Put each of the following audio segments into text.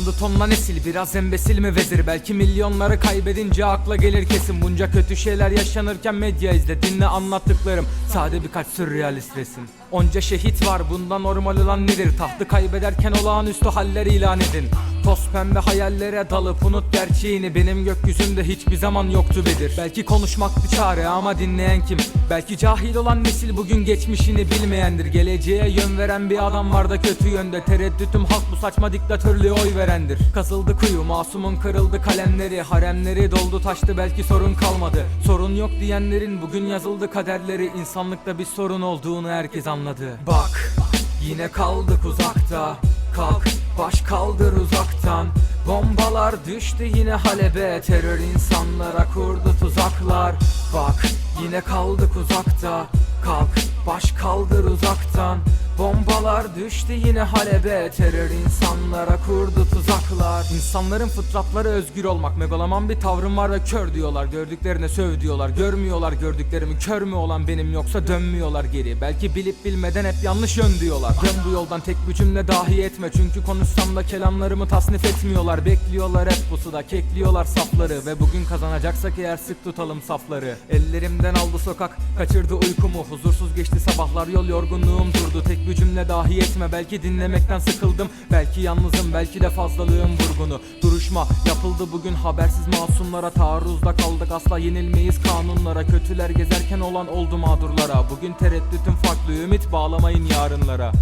Uyandı tonla nesil biraz embesil mi vezir? Belki milyonları kaybedince akla gelir kesin. Bunca kötü şeyler yaşanırken medya izle Dinle anlattıklarım. Sade birkaç sürrealist resim. Onca şehit var bunda normal olan nedir? Tahtı kaybederken olağanüstü haller ilan edin Toz pembe hayallere dalıp unut gerçeğini. Benim gökyüzümde hiçbir zaman yoktu Bedir. Belki konuşmaktı çare ama dinleyen kim? Belki cahil olan nesil bugün geçmişini bilmeyendir. Geleceğe yön veren bir adam var da kötü yönde. Tereddütüm halk bu saçma diktatörlüğe oy verendir. Kazıldı kuyu masumun kırıldı kalemleri. Haremleri doldu taştı belki sorun kalmadı. Sorun yok diyenlerin bugün yazıldı kaderleri. İnsanlıkta bir sorun olduğunu herkes anladı. Bak yine kaldık uzakta. Kalk baş kaldır uzaktan. Bombalar düştü yine Halep'e Terör insanlara kurdu tuzaklar. Bak yine kaldık uzakta. Kalk baş kaldır uzaktan Bombalar düştü yine Halep'e. Terör insanlara kurdu tuzaklar. İnsanların fıtratları özgür olmak. Megaloman bir tavrım var ve kör diyorlar. Gördüklerine söv diyorlar. Görmüyorlar gördüklerimi. Kör mü olan benim yoksa dönmüyorlar geri. Belki bilip bilmeden hep yanlış yön diyorlar. Dön bu yoldan tek bir cümle dahi etme. Çünkü konuşsam da kelamlarımı tasnif etmiyorlar. Bekliyorlar hep pusuda kekliyorlar safları. Ve bugün kazanacaksak eğer sık tutalım safları. Ellerimden aldı sokak. Kaçırdı uykumu. Huzursuz geçti sabahlar. Yol yorgunluğum durdu. Tek bir cümle dahi etme. Belki dinlemekten sıkıldım Belki yalnızım belki de fazlalığım vurgunu. Duruşma yapıldı bugün habersiz masumlara Taarruzda kaldık. Asla yenilmeyiz kanunlara Kötüler gezerken olan oldu mağdurlara. Bugün tereddütüm farklı ümit bağlamayın yarınlara.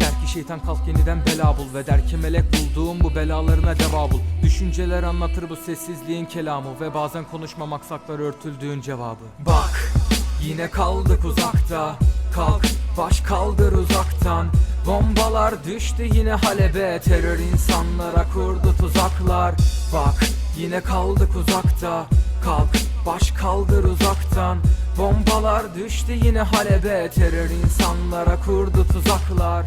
Der ki şeytan kalk yeniden bela bul Ve der ki melek bulduğum bu belalarına deva bul. Düşünceler anlatır bu sessizliğin kelamı Ve bazen konuşmamak saklar örtüldüğün cevabı. Bak yine kaldık uzakta. Kalk baş kaldır uzaktan. Bombalar düştü yine Halep'e. Terör insanlara kurdu tuzaklar. Bak yine kaldık uzakta. Kalk baş kaldır uzaktan. Bombalar düştü yine Halep'e. Terör insanlara kurdu tuzaklar